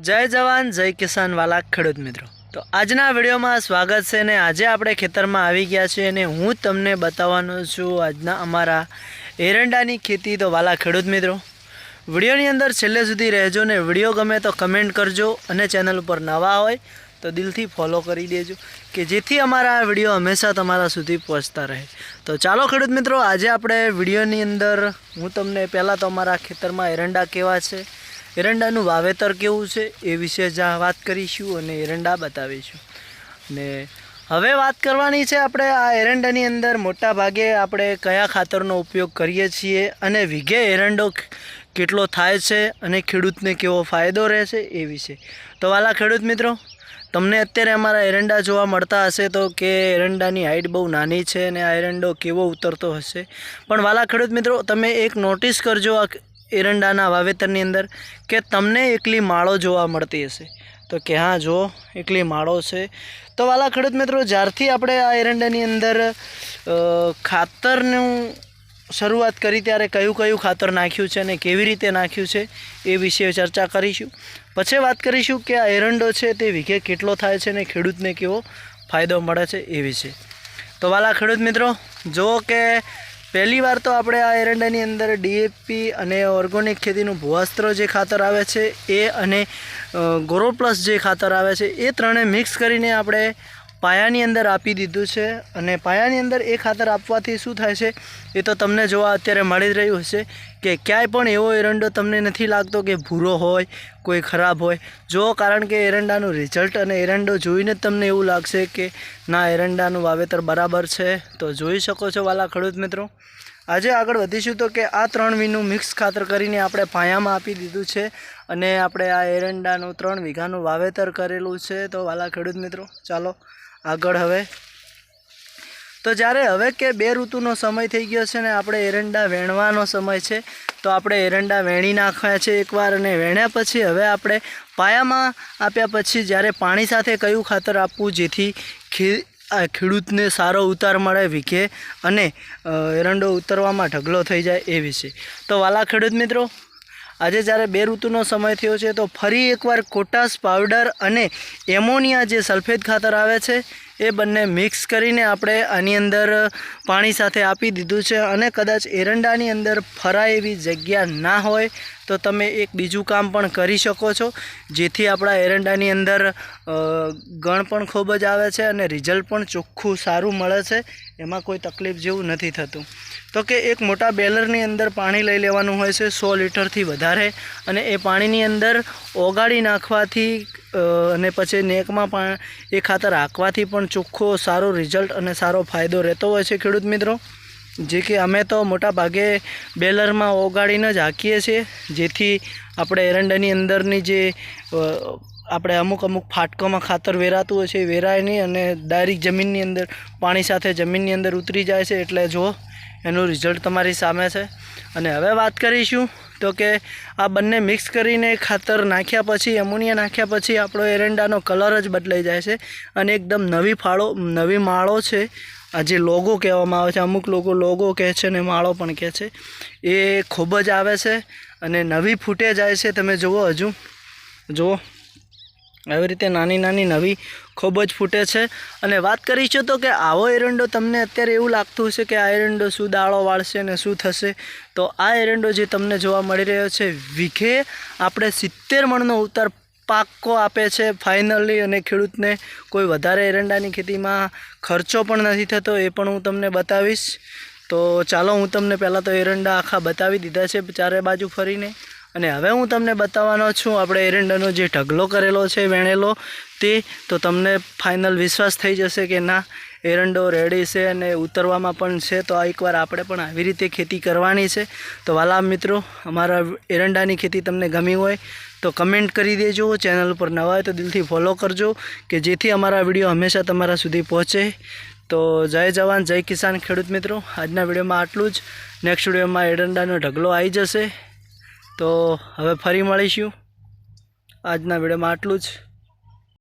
જય જવાન, જય કિસાન વાલા ખેડૂત મિત્રો. તો આજના વિડીયોમાં સ્વાગત છે ને આજે આપણે ખેતરમાં આવી ગયા છીએ અને હું તમને બતાવવાનો છું આજના અમારા એરંડાની ખેતી તો વાલા ખેડૂત મિત્રો. વિડીયોની અંદર છેલ્લે સુધી રહેજો ને વીડિયો ગમે તો કમેન્ટ કરજો અને ચેનલ ઉપર નવા હોય તો દિલથી ફોલો કરી દેજો કે જેથી અમારા આ વીડિયો હંમેશા તમારા સુધી પહોંચતા રહે. તો ચાલો ખેડૂત મિત્રો, આજે આપણે વિડીયોની અંદર હું તમને પહેલાં તો અમારા ખેતરમાં એરંડા કેવા છે એરંડાનું વાવેતર કેવું છે એ વિશે જ વાત કરીશું અને એરંડા બતાવીશું. ને હવે વાત કરવાની છે આપણે આ એરંડાની અંદર મોટા ભાગે આપણે કયા ખાતરનો ઉપયોગ કરીએ છીએ અને વીઘે એરંડો કેટલો થાય છે અને ખેડૂતને કેવો ફાયદો રહેશે એ વિશે. તો વાલા ખેડૂત મિત્રો, તમને અત્યારે અમારા એરંડા જોવા મળતા હશે તો કે એરંડાની હાઈટ બહુ નાની છે અને આ એરંડો કેવો ઉતરતો હશે. પણ વાલા ખેડૂત મિત્રો, તમે એક નોટિસ કરજો આ એરંડાના વાવેતરની અંદર કે તમને એકલી માળો જોવા મળતી હશે. તો કે હા, જો, એકલી માળો છે. તો વાલા ખેડૂત મિત્રો, જ્યારથી આપણે આ એરંડાની અંદર ખાતરનું શરૂઆત કરી ત્યારે કયું કયું ખાતર નાખ્યું છે અને કેવી રીતે નાખ્યું છે એ વિશે ચર્ચા કરીશું. પછી વાત કરીશું કે આ એરંડો છે તે વીઘે કેટલો થાય છે અને ખેડૂતને કેવો ફાયદો મળે છે એ વિશે. તો વાલા ખેડૂત મિત્રો જુઓ કે પહેલી વાર તો આપણે આ એરંડાની અંદર ડીએપી અને ઓર્ગોનિક ખેતીનું ભૂવાસ્ત્ર જે ખાતર આવે છે, એ અને ગોરો પ્લસ જે ખાતર આવે છે, એ ત્રણે મિક્સ કરીને આપણે પાયાની અંદર આપી દીધું છે અને પાયાની અંદર એ ખાતર આપવાથી શું થાય છે? એ તો તમને જોવા અત્યારે મળી રહ્યું હશે કે ક્યાંય પણ એવો એરંડો તમને નથી લાગતો કે ભૂરો હોય, કોઈ ખરાબ હોય. જો કારણ કે એરંડાનું રિઝલ્ટ અને એરંડો જોઈને જ તમને એવું લાગશે કે ના, એરંડાનું વાવેતર બરાબર છે, તો જોઈ શકો છો વાલા ખેડૂત મિત્રો. આજે આગળ વધીશું તો કે આ ત્રણ વીનું મિક્સ ખાતર કરીને આપણે પાયામાં આપી દીધું છે અને આપણે આ એરંડાનું ત્રણ વીઘાનું વાવેતર કરેલું છે તો વાલા ખેડૂત મિત્રો, ચાલો આગળ હવે. તો જ્યારે હવે કે બે ઋતુનો સમય થઈ ગયો છે ને આપણે એરંડા વેણવાનો સમય છે, તો આપણે એરંડા વેણી નાખ્યા છે એકવાર અને વેણ્યા પછી હવે આપણે પાયામાં આપ્યા પછી જ્યારે પાણી સાથે કયું ખાતર આપવું જેથી ખેડૂતને સારો ઉતાર મળે, વીઘે અને એરંડો ઉતરવામાં ઢગલો થઈ જાય એ વિશે. તો વાલા ખેડૂત મિત્રો આજે જ્યારે બે ઋતુનો સમય થયો છે, તો ફરી એકવાર કોટાસ પાવડર અને એમોનિયા જે સલ્ફેટ ખાતર આવે છે, એ બંને મિક્સ કરીને આપણે આની અંદર પાણી સાથે આપી દીધું છે અને કદાચ એરંડાની અંદર ફરાય એવી જગ્યા ના હોય, તો તમે એક બીજું કામ પણ કરી શકો છો. જેથી આપણા એરંડાની અંદર ગણ પણ ખૂબ જ આવે છે અને રિઝલ્ટ પણ ચોખ્ખું સારું મળે છે. એમાં કોઈ તકલીફ જેવું નથી થતું. તો કે એક મોટા બેલરની અંદર પાણી લઈ લેવાનું હોય છે સો લીટરથી વધારે અને એ પાણીની અંદર ઓગાળી નાખવાથી અને પછી નેકમાં પણ એ ખાતર હાંકવાથી પણ ચોખ્ખો સારો રિઝલ્ટ અને સારો ફાયદો રહેતો હોય છે ખેડૂત મિત્રો. જે કે અમે તો મોટા ભાગે બેલરમાં ઓગાળીને જ હાંકીએ છીએ, જેથી આપણે એરંડાની અંદરની જે આપણે અમુક અમુક ફાટકોમાં ખાતર વેરાતું હોય છે એ વેરાય નહીં અને ડાયરેક્ટ જમીનની અંદર, પાણી સાથે જમીનની અંદર ઉતરી જાય છે. એટલે જો એનું રિઝલ્ટ તમારી સામે છે. અને હવે વાત કરીશું તો કે આ બંને મિક્સ કરીને ખાતર નાખ્યા પછી એમોનિયા નાખ્યા પછી આપણો એરંડાનો કલર જ બદલાઈ જાય છે. અને એકદમ નવી ફાળો, નવી માળો છે. આ જે લોગો કહેવામાં આવે છે, અમુક લોકો લોગો કહે છે ને માળો પણ કહે છે. એ ખૂબ જ આવે છે અને નવી ફૂટે જાય છે. તમે જુઓ હજુ. જુઓ. આવી રીતે નાની નાની નવી ખૂબ જ ફૂટે છે. અને વાત કરીશું તો કે આવો એરંડો તમને અત્યારે એવું લાગતું હશે કે આ એરંડો શું દાળો વાળશે ને શું થશે? તો આ એરંડો જે તમને જોવા મળી રહ્યો છે વીઘે આપણે સિત્તેર મણનો ઉતાર પાકો આપે છે ફાઇનલી. અને ખેડૂતને કોઈ વધારે એરંડાની ખેતીમાં ખર્ચો પણ નથી થતો એ પણ હું તમને બતાવીશ. તો ચાલો હું તમને પહેલાં તો એરંડા આખા બતાવી દીધા છે ચારે બાજુ ફરીને. અને હવે હું તમને બતાવવાનો છું, આપણે એરંડાનો જે ઢગલો કરેલો છે, વેણેલો, તે તો તમને ફાઇનલ વિશ્વાસ થઈ જશે કે ના, એરંડો રેડી છે અને ઉતરવામાં પણ છે, તો એકવાર આપણે પણ આવી રીતે ખેતી કરવાની છે. તો વાલા મિત્રો, અમારા એરંડાની ખેતી તમને ગમી હોય, તો કમેન્ટ કરી દેજો ચેનલ ઉપર નવા હોય તો દિલથી ફોલો કરજો, કે જેથી અમારા વીડિયો હંમેશા તમારા સુધી પહોંચે. તો જય જવાન, જય કિસાન ખેડૂત મિત્રો. આજના વિડીયોમાં આટલું જ. નેક્સ્ટ વિડીયોમાં એરંડાનો ઢગલો આવી જશે. તો હવે ફરી મળીશું. આજના વિડીયોમાં આટલું જ.